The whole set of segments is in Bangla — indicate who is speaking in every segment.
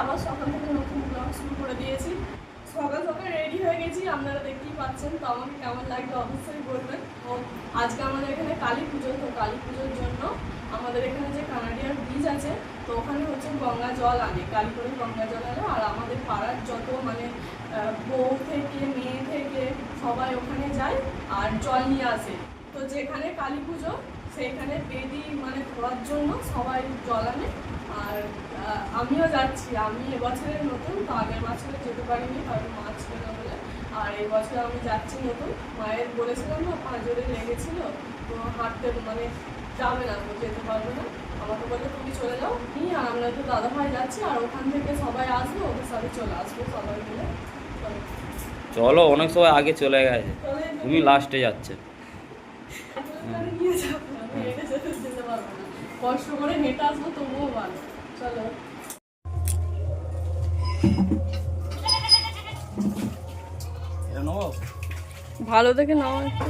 Speaker 1: আবার সকাল থেকে নতুন ব্লগ শুরু করে দিয়েছি। সকাল সকাল রেডি হয়ে গেছি, আপনারা দেখতেই পাচ্ছেন তো আমাকে কেমন লাগবে অবশ্যই বলবেন। তো আজকে আমাদের এখানে কালী পুজো, তো কালী পুজোর জন্য আমাদের এখানে যে কানাডিয়ার ব্রিজ আছে, তো ওখানে হচ্ছে গঙ্গা জল আনে কালী করে গঙ্গা জল আনে আর আমাদের পাড়ার যত মানে বউ থেকে, মেয়ে থেকে সবাই ওখানে যায় আর জল নিয়ে আসে। তো যেখানে কালী পুজো, সেইখানে বেদি মানে ধোয়ার জন্য সবাই জল আনে। আর আমিও যাচ্ছি। আমি এবছরের নতুন তো আগের বছরে যেতে পারিনি কারণ মা ছিল না বলে। আর এই বছর আমি যাচ্ছি নতুন। মায়ের বলেছিলাম না পাঁচজনে লেগেছিল তো হাঁটতে মানে যাবে না যেতে পারবে না। আমাকে বলে তুমি চলে যাও। নি আর আমরা তো দাদা ভাই যাচ্ছি আর ওখান থেকে সবাই আসবে ওদের সাথে চলে আসব সবাই মিলে। চলো।
Speaker 2: চলো অনেক সময় আগে চলে গেছে। তুমি লাস্টে যাচ্ছে।
Speaker 1: নিয়ে যাব। কষ্ট করে হেঁটে আসব তবুও ভালো। চলো। ভালো দেখে নাও একটু।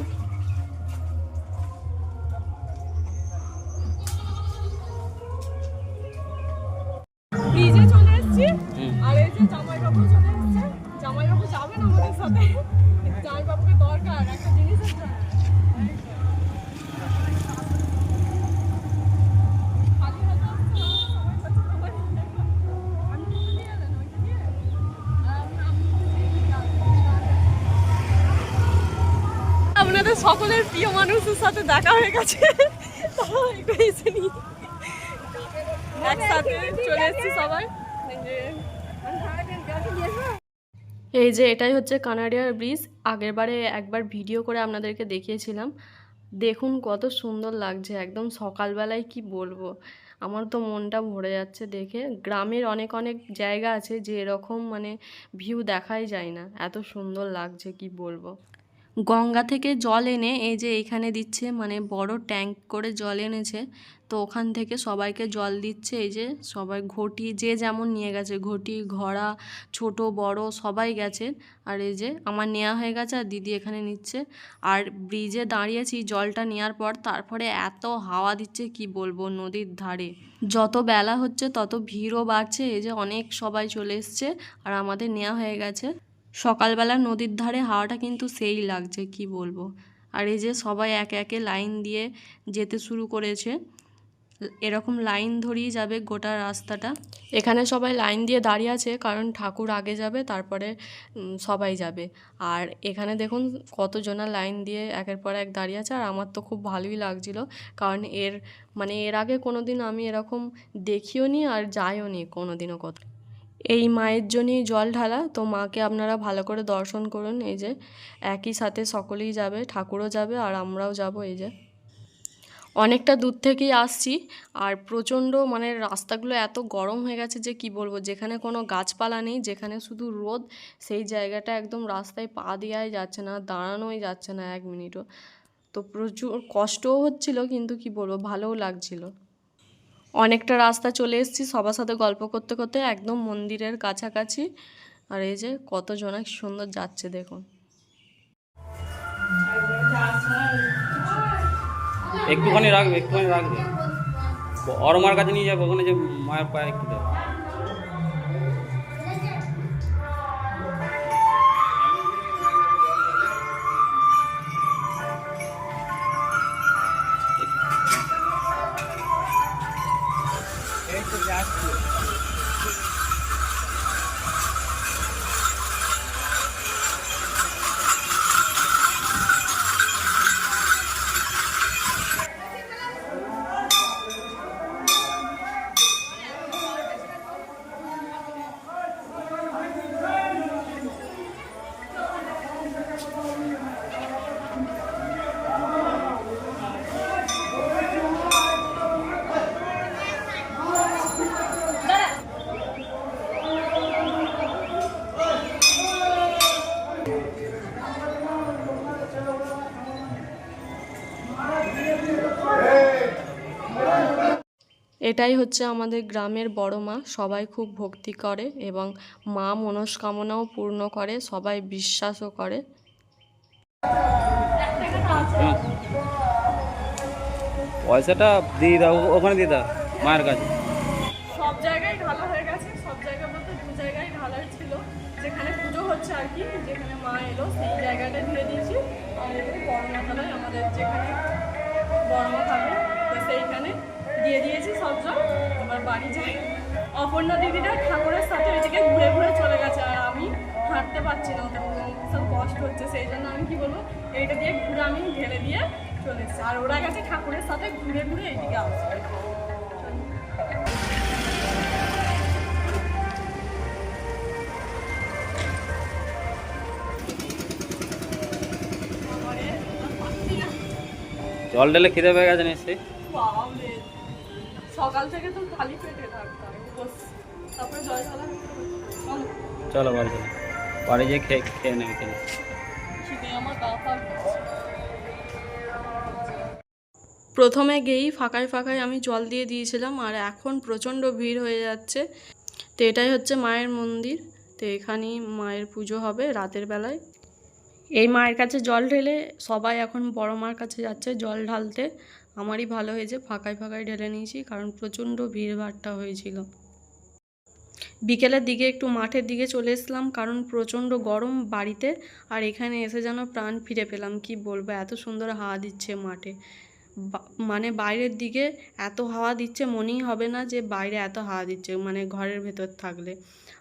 Speaker 1: আপনাদের সকলের প্রিয় মানুষের সাথে দেখা হয়ে গেছে। এই যে- এটাই হচ্ছে কানাডিয়ার ব্রিজ। আগের বারে একবার ভিডিও করে আপনাদেরকে দেখিয়েছিলাম। দেখুন কত সুন্দর লাগছে, একদম সকালবেলায় কি বলব। আমার তো মনটা ভরে যাচ্ছে দেখে। গ্রামের অনেক অনেক জায়গা আছে যে এরকম মানে ভিউ দেখাই যায় না। এত সুন্দর লাগছে কি বলব। গঙ্গা থেকে জল এনে এই যে এখানে দিচ্ছে মানে বড় ট্যাঙ্ক করে জল এনেছে, তো ওখান থেকে সবাইকে জল দিচ্ছে, এই যে সবাই ঘটি, যে যেমন নিয়ে গেছে, ঘটি, ঘড়া, ছোট, বড়, সবাই গেছে, আর এই যে আমার নেওয়া হয়ে গেছে আর দিদি এখানে নিচ্ছে, আর ব্রিজে দাঁড়িয়েছি জলটা নেওয়ার পর, তারপরে এত হাওয়া দিচ্ছে, কি বলব, নদীর ধারে। যত বেলা হচ্ছে, তত ভিড়ও বাড়ছে, এই যে অনেক সবাই চলে এসছে, আর আমাদের নেওয়া হয়ে গেছে। সকালবেলা নদীর ধারে হাওয়াটা কিন্তু সেই লাগছে, কি বলব? আর এই যে সবাই একে একে লাইন দিয়ে যেতে শুরু করেছে, এরকম লাইন ধরিয়ে যাবে গোটা রাস্তাটা। এখানে সবাই লাইন দিয়ে দাঁড়িয়ে আছে, কারণ ঠাকুর আগে যাবে, তারপরে সবাই যাবে। আর এখানে দেখুন কতজনা লাইন দিয়ে একের পর এক দাঁড়িয়ে আছে, আর আমার তো খুব ভালোই লাগছিল, কারণ এর মানে এর আগে কোনো দিন আমি এরকম দেখিও নি আর যাইও নি কোনো দিনও কোথাও এই মায়ের জন্যই জল ঢালা। তো মাকে আপনারা ভালো করে দর্শন করুন। এই যে, একই সাথে সকলেই যাবে, ঠাকুরও যাবে আর আমরাও যাব এই যে। অনেকটা দূর থেকেই আসছি আর প্রচণ্ড মানে রাস্তাগুলো এত গরম হয়ে গেছে যে কি বলব, যেখানে কোনো গাছপালা নেই, যেখানে শুধু রোদ, সেই জায়গাটা একদম রাস্তায় পা দেওয়াই যাচ্ছে না, দাঁড়ানোই যাচ্ছে না এক মিনিটও। তো প্রচুর কষ্টও হচ্ছিল, কিন্তু কি বলব, ভালোও লাগছিল। অনেকটা রাস্তা চলে এসেছি, সবার সাথে গল্প করতে করতে একদম মন্দিরের কাছাকাছি। আর এই যে কতজন এক সুন্দর যাচ্ছে দেখুন।
Speaker 2: একটুখানি রাখবে একটুখানি রাখবে। অরমার কাছে নিয়ে যাব, ওখানে যে মায়ের পায়ে একটু দেবো।
Speaker 1: এটাই হচ্ছে আমাদের গ্রামের বড় মা সবাই খুব ভক্তি করে এবং মা মনস্কামনাও পূর্ণ করে সবাই বিশ্বাসও করে।
Speaker 2: পয়সাটা দিয়ে দাও ওখানে দিয়ে দাও মায়ের কাছে
Speaker 1: সব জায়গায় ঢালা হয়ে গেছে সব জায়গা বলতে দু জায়গায় ঢালা ছিল যেখানে পুজো হচ্ছে আর কি যেখানে মা এলো সেই জায়গাটা ধুয়ে দিয়েছি আর এখানে বড়মা আমাদের যেখানে বড়মা থাকে তো সেইখানে দিয়ে দিয়েছি সব জল এবার বাড়ি যাই অপর্ণা দিদিটা ঠাকুরের সাথে ওইদিকে ঘুরে ঘুরে চলে গেছে আর আমি হাঁটতে পারছি না। ওটা সব কষ্ট হচ্ছে সেই জন্য আমি কি বলব এইটা দিয়ে ঘুরে আমি ঢেলে দিয়ে চলে এসেছি। আর ওরা গেছে ঠাকুরের সাথে ঘুরে ঘুরে এইদিকে না।
Speaker 2: জল ঢেলে খিদে পেয়ে গেছে নিশ্চয়ই?
Speaker 1: সকাল থেকে তো খালি পেটে থাকতাম। তারপরে জয় খালা চলো।
Speaker 2: চলো বাড়ি চলো। বাড়ি যেয়ে খেয়ে খেয়ে নেবে খেয়ে
Speaker 1: আমার গা পা প্রথমে গেয়েই ফাঁকায় ফাঁকায় আমি জল দিয়ে দিয়েছিলাম আর এখন প্রচণ্ড ভিড় হয়ে যাচ্ছে। তো এটাই হচ্ছে মায়ের মন্দির। তো এখানেই মায়ের পুজো হবে রাতের বেলায়। এই মায়ের কাছে জল ঢেলে সবাই এখন বড় মার কাছে যাচ্ছে জল ঢালতে। আমারই ভালো হয়েছে, ফাঁকায় ফাঁকায় ঢেলে নিয়েছি কারণ প্রচণ্ড ভিড়ভাট্টা হয়েছিল। বিকেলের দিকে একটু মাঠের দিকে চলে এসলাম কারণ প্রচণ্ড গরম বাড়িতে আর এখানে এসে যেন প্রাণ ফিরে পেলাম, কি বলব, এত সুন্দর হাওয়া দিচ্ছে মাঠে। মানে বাইরের দিকে এত হাওয়া দিচ্ছে মনেই হবে না যে বাইরে এত হাওয়া দিচ্ছে মানে ঘরের ভেতর থাকলে।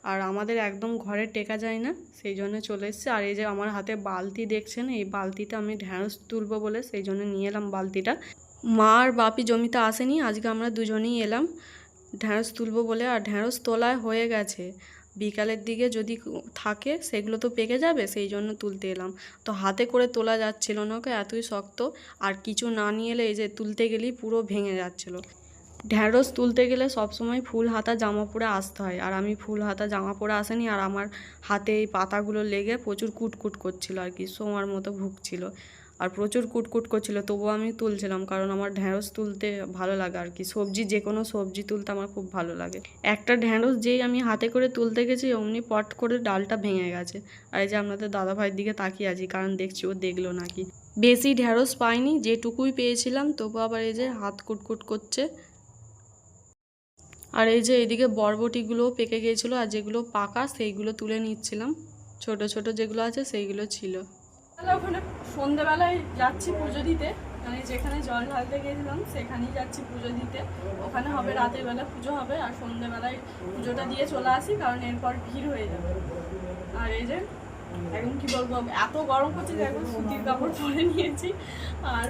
Speaker 1: আর আমাদের একদম ঘরে টেকা যায় না, সেই জন্য চলে এসেছে। আর এই যে আমার হাতে বালতি দেখছেন, এই বালতিতে আমি ঢ্যাঁড়স তুলবো বলে সেই জন্য নিয়ে এলাম বালতিটা। মা আর বাপি জমিতে আসেনি, আজকে আমরা দুজনেই এলাম। ঢ্যাঁড়স তুলবো বলে, আর ঢ্যাঁড়স তোলায় হয়ে গেছে। বিকালের দিকে যদি থাকে, সেগুলো তো পেকে যাবে, সেই জন্য তুলতে এলাম। তো হাতে করে তোলা যাচ্ছিল না ওকে, এতই শক্ত। আর কিছু না নিয়ে এলে, এই যে তুলতে গেলেই পুরো ভেঙে যাচ্ছিল। ঢ্যাঁড়স তুলতে গেলে সবসময় ফুল হাতা জামা পরে আসতে হয়। আর আমি ফুল হাতা জামা পরে আসেনি, আর আমার হাতে এই পাতাগুলো লেগে প্রচুর কুটকুট করছিল আর কি, সোমার মতো ভুগছিল। আর প্রচুর কুটকুট করছিল, তবুও আমি তুলছিলাম কারণ আমার ঢ্যাঁড়স তুলতে ভালো লাগে আর কি। সবজি, যে কোনো সবজি তুলতে আমার খুব ভালো লাগে। একটা ঢ্যাঁড়স যেই আমি হাতে করে তুলতে গেছি, অমনি পট করে ডালটা ভেঙে গেছে। আর এই যে আপনাদের দাদা ভাইয়ের দিকে তাকিয়ে আছি, কারণ দেখছি ও দেখল নাকি। বেশি ঢ্যাঁড়স পাইনি, যেটুকুই পেয়েছিলাম, তবু আবার এই যে হাত কুটকুট করছে। আর এই যে এদিকে বরবটিগুলোও পেকে গিয়েছিল, আর যেগুলো পাকা সেইগুলো তুলে নিচ্ছিলাম। ছোট ছোট যেগুলো আছে সেইগুলো ছিল। ওখানে সন্ধেবেলায় যাচ্ছি পুজো দিতে। মানে যেখানে জল ঢালতে গেছিলাম সেখানেই যাচ্ছি পুজো দিতে। ওখানে হবে রাতের বেলা পুজো হবে, আর সন্ধেবেলায় পুজোটা দিয়ে চলে আসি, কারণ এরপর ভিড় হয়ে যাবে। আর এই যে, এখন কি বলব, এত গরম হচ্ছে যে এখন সুতির কাপড় পরে নিয়েছি, আর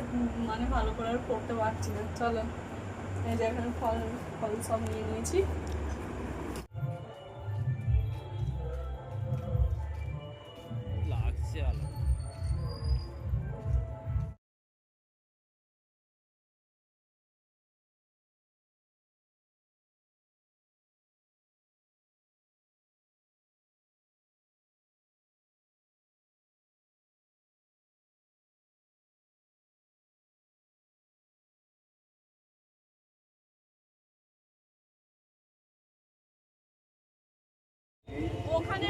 Speaker 1: মানে ভালো করে আর পরতে পারছি না। চলো, এই যে এখানে ফল ফল সব নিয়ে নিয়েছি। ওখানে